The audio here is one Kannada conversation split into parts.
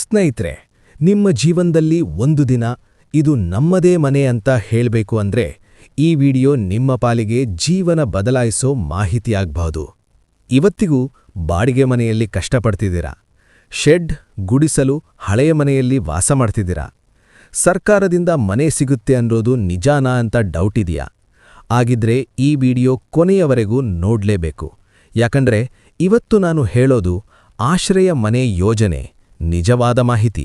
ಸ್ನೇಹಿತರೆ, ನಿಮ್ಮ ಜೀವನದಲ್ಲಿ ಒಂದು ದಿನ ಇದು ನಮ್ಮದೇ ಮನೆ ಅಂತ ಹೇಳಬೇಕು ಅಂದ್ರೆ ಈ ವಿಡಿಯೋ ನಿಮ್ಮ ಪಾಲಿಗೆ ಜೀವನ ಬದಲಾಯಿಸೋ ಮಾಹಿತಿಯಾಗಬಹುದು ಇವತ್ತಿಗೂ ಬಾಡಿಗೆ ಮನೆಯಲ್ಲಿ ಕಷ್ಟಪಡ್ತಿದ್ದೀರಾ? ಶೆಡ್ ಗುಡಿಸಲು ಹಳೆಯ ಮನೆಯಲ್ಲಿ ವಾಸ ಮಾಡ್ತಿದ್ದೀರಾ? ಸರ್ಕಾರದಿಂದ ಮನೆ ಸಿಗುತ್ತೆ ಅನ್ನೋದು ನಿಜಾನಾ ಅಂತ ಡೌಟ್ ಇದೆಯಾ? ಆಗಿದ್ರೆ ಈ ವಿಡಿಯೋ ಕೊನೆಯವರೆಗೂ ನೋಡ್ಲೇಬೇಕು. ಯಾಕಂದ್ರೆ ಇವತ್ತು ನಾನು ಹೇಳೋದು ಆಶ್ರಯ ಮನೆ ಯೋಜನೆ. ನಿಜವಾದ ಮಾಹಿತಿ.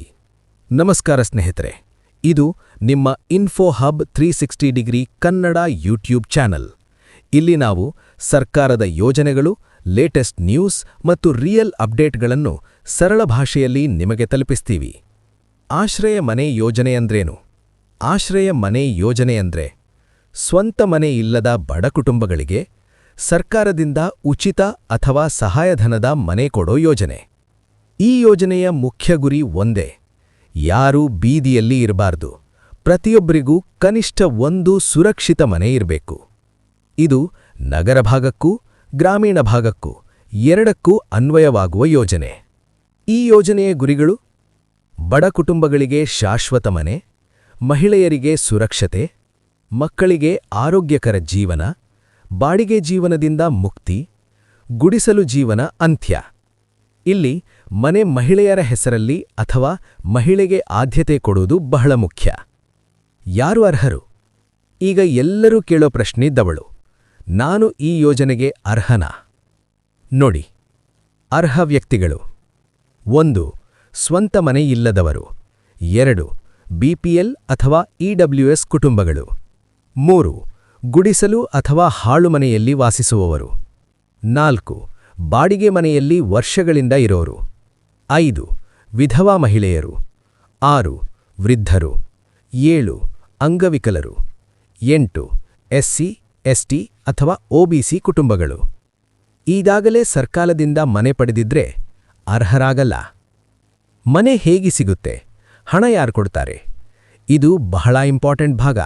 ನಮಸ್ಕಾರ ಸ್ನೇಹಿತರೆ, ಇದು ನಿಮ್ಮ info hub three sixty degree Kannada YouTube channel. ಇಲ್ಲಿ ನಾವು ಸರ್ಕಾರದ ಯೋಜನೆಗಳು ಲೇಟೆಸ್ಟ್ ನ್ಯೂಸ್ ಮತ್ತು ರಿಯಲ್ ಅಪ್ಡೇಟ್ಗಳನ್ನು ಸರಳ ಭಾಷೆಯಲ್ಲಿ ನಿಮಗೆ ತಲುಪಿಸ್ತೀವಿ. ಆಶ್ರಯ ಮನೆ ಯೋಜನೆ ಅಂದ್ರೇನು? ಆಶ್ರಯ ಮನೆ ಯೋಜನೆ ಅಂದ್ರೆ ಸ್ವಂತ ಮನೆ ಇಲ್ಲದ ಬಡ ಕುಟುಂಬಗಳಿಗೆ ಸರ್ಕಾರದಿಂದ ಉಚಿತ ಅಥವಾ ಸಹಾಯಧನದ ಮನೆ ಕೊಡೋ ಯೋಜನೆ. ಈ ಯೋಜನೆಯ ಮುಖ್ಯ ಗುರಿ ಒಂದೇ. ಯಾರೂ ಬೀದಿಯಲ್ಲಿ ಇರಬಾರ್ದು. ಪ್ರತಿಯೊಬ್ಬರಿಗೂ ಕನಿಷ್ಠ ಒಂದು ಸುರಕ್ಷಿತ ಮನೆ ಇರಬೇಕು. ಇದು ನಗರ ಭಾಗಕ್ಕೂ, ಗ್ರಾಮೀಣ ಭಾಗಕ್ಕೂ ಎರಡಕ್ಕೂ ಅನ್ವಯವಾಗುವ ಯೋಜನೆ. ಈ ಯೋಜನೆಯ ಗುರಿಗಳು ಬಡ ಕುಟುಂಬಗಳಿಗೆ ಶಾಶ್ವತ ಮನೆ, ಮಹಿಳೆಯರಿಗೆ ಸುರಕ್ಷತೆ, ಮಕ್ಕಳಿಗೆ ಆರೋಗ್ಯಕರ ಜೀವನ, ಬಾಡಿಗೆ ಜೀವನದಿಂದ ಮುಕ್ತಿ, ಗುಡಿಸಲು ಜೀವನ ಅಂತ್ಯ. ಇಲ್ಲಿ ಮನೆ ಮಹಿಳೆಯರ ಹೆಸರಲ್ಲಿ ಅಥವಾ ಮಹಿಳೆಗೆ ಆದ್ಯತೆ ಕೊಡುವುದು ಬಹಳ ಮುಖ್ಯ. ಯಾರು ಅರ್ಹರು? ಈಗ ಎಲ್ಲರೂ ಕೇಳೋ ಪ್ರಶ್ನಿದ್ದವಳು ನಾನು ಈ ಯೋಜನೆಗೆ ಅರ್ಹನಾ? ನೋಡಿ. ಅರ್ಹ ವ್ಯಕ್ತಿಗಳು. ಒಂದು, ಸ್ವಂತ ಮನೆ ಇಲ್ಲದವರು. ಎರಡು ಬಿಪಿಎಲ್ ಅಥವಾ ಇಡಬ್ಲ್ಯೂಎಸ್ ಕುಟುಂಬಗಳು. ಮೂರು, ಗುಡಿಸಲು ಅಥವಾ ಹಾಳು ಮನೆಯಲ್ಲಿ ವಾಸಿಸುವವರು. ನಾಲ್ಕು, ಬಾಡಿಗೆ ಮನೆಯಲ್ಲಿ ವರ್ಷಗಳಿಂದ ಇರೋರು. ಐದು, ವಿಧವಾ ಮಹಿಳೆಯರು. ಆರು, ವೃದ್ಧರು. ಏಳು, ಅಂಗವಿಕಲರು. ಎಂಟು, ಎಸ್ಸಿ, ಎಸ್ಟಿ ಅಥವಾ ಒಬಿಸಿ ಕುಟುಂಬಗಳು. ಈಗಾಗಲೇ ಸರ್ಕಾರದಿಂದ ಮನೆ ಪಡೆದಿದ್ರೆ ಅರ್ಹರಾಗಲ್ಲ. ಮನೆ ಹೇಗೆ ಸಿಗುತ್ತೆ? ಹಣ ಯಾರು ಕೊಡ್ತಾರೆ? ಇದು ಬಹಳ ಇಂಪಾರ್ಟೆಂಟ್ ಭಾಗ.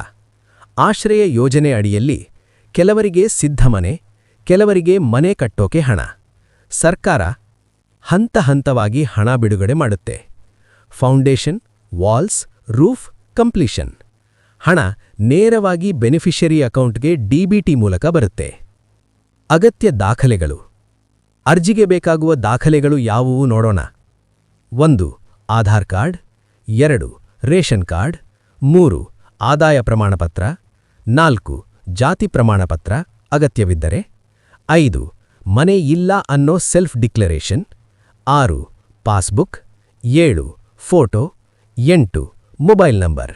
ಆಶ್ರಯ ಯೋಜನೆ ಅಡಿಯಲ್ಲಿ ಕೆಲವರಿಗೆ ಸಿದ್ಧ ಮನೆ, ಕೆಲವರಿಗೆ ಮನೆ ಕಟ್ಟೋಕೆ ಹಣ. ಸರ್ಕಾರ ಹಂತ ಹಂತವಾಗಿ ಹಣ ಬಿಡುಗಡೆ ಮಾಡುತ್ತೆ. Foundation, walls, roof, completion. ಹಣ ನೇರವಾಗಿ ಬೆನಿಫಿಷರಿ ಅಕೌಂಟ್ಗೆ ಡಿಬಿಟಿ ಮೂಲಕ ಬರುತ್ತೆ. ಅಗತ್ಯ ದಾಖಲೆಗಳು. ಅರ್ಜಿಗೆ ಬೇಕಾಗುವ ದಾಖಲೆಗಳು ಯಾವುವು ನೋಡೋಣ. ಒಂದು, ಆಧಾರ್ ಕಾರ್ಡ್. ಎರಡು, ರೇಷನ್ ಕಾರ್ಡ್. ಮೂರು, ಆದಾಯ ಪ್ರಮಾಣಪತ್ರ. ನಾಲ್ಕು, ಜಾತಿ ಪ್ರಮಾಣಪತ್ರ ಅಗತ್ಯವಿದ್ದರೆ. ಐದು, ಮನೆ ಇಲ್ಲ ಅನ್ನೋ ಸೆಲ್ಫ್ ಡಿಕ್ಲರೇಷನ್. ಆರು, ಪಾಸ್ಬುಕ್, ಏಳು, ಫೋಟೋ, ಎಂಟು, ಮೊಬೈಲ್ ನಂಬರ್.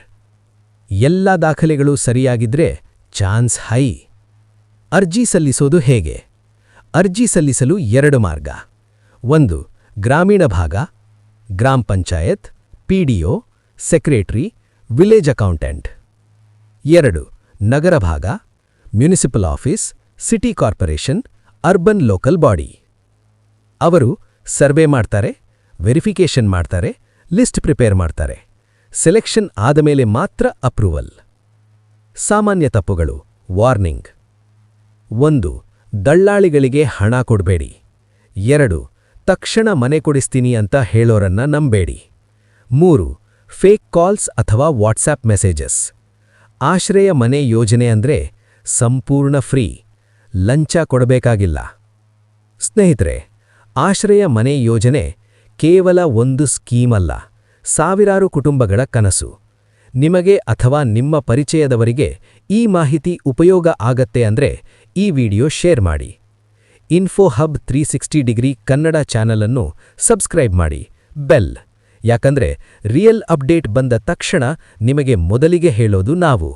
ಎಲ್ಲ ದಾಖಲೆಗಳು ಸರಿಯಾಗಿದ್ರೆ ಚಾನ್ಸ್ ಹೈ. ಅರ್ಜಿ ಸಲ್ಲಿಸೋದು ಹೇಗೆ? ಅರ್ಜಿ ಸಲ್ಲಿಸಲು ಎರಡು ಮಾರ್ಗ. ಒಂದು, ಗ್ರಾಮೀಣ ಭಾಗ, ಗ್ರಾಮ panchayat PDO secretary, village accountant. ಎರಡು, ನಗರ ಭಾಗ municipal office, city corporation, urban local body. ಅವರು ಸರ್ವೆ ಮಾಡ್ತಾರೆ, ವೆರಿಫಿಕೇಷನ್ ಮಾಡ್ತಾರೆ, ಲಿಸ್ಟ್ ಪ್ರಿಪೇರ್ ಮಾಡ್ತಾರೆ. ಸೆಲೆಕ್ಷನ್ ಆದಮೇಲೆ ಮಾತ್ರ ಅಪ್ರೂವಲ್. ಸಾಮಾನ್ಯ ತಪ್ಪುಗಳು. ವಾರ್ನಿಂಗ್. ಒಂದು, ದಳ್ಳಾಳಿಗಳಿಗೆ ಹಣ ಕೊಡಬೇಡಿ. ಎರಡು, ತಕ್ಷಣ ಮನೆ ಕೊಡಿಸ್ತೀನಿ ಅಂತ ಹೇಳೋರನ್ನ ನಂಬೇಡಿ. ಮೂರು, ಫೇಕ್ ಕಾಲ್ಸ್ ಅಥವಾ ವಾಟ್ಸ್ಆ್ಯಪ್ ಮೆಸೇಜಸ್. ಆಶ್ರಯ ಮನೆ ಯೋಜನೆ ಅಂದ್ರೆ ಸಂಪೂರ್ಣ ಫ್ರೀ. ಲಂಚ ಕೊಡಬೇಕಾಗಿಲ್ಲ. ಸ್ನೇಹಿತರೆ ಆಶ್ರಯ ಮನೆ ಯೋಜನೆ ಕೇವಲ ಒಂದು ಸ್ಕೀಮ್ ಅಲ್ಲ, ಸಾವಿರಾರು ಕುಟುಂಬಗಳ ಕನಸು. ನಿಮಗೆ ಅಥವಾ ನಿಮ್ಮ ಪರಿಚಯದವರಿಗೆ ಈ ಮಾಹಿತಿ ಉಪಯೋಗ ಆಗತ್ತೆ ಅಂದ್ರೆ ಈ ವಿಡಿಯೋ ಶೇರ್ ಮಾಡಿ. Info hub three sixty degree Kannada ಚಾನಲನ್ನು ಸಬ್ಸ್ಕ್ರೈಬ್ ಮಾಡಿ, ಬೆಲ್. ಯಾಕಂದ್ರೆ ರಿಯಲ್ ಅಪ್ಡೇಟ್ ಬಂದ ತಕ್ಷಣ ನಿಮಗೆ ಮೊದಲಿಗೆ ಹೇಳೋದು ನಾವು.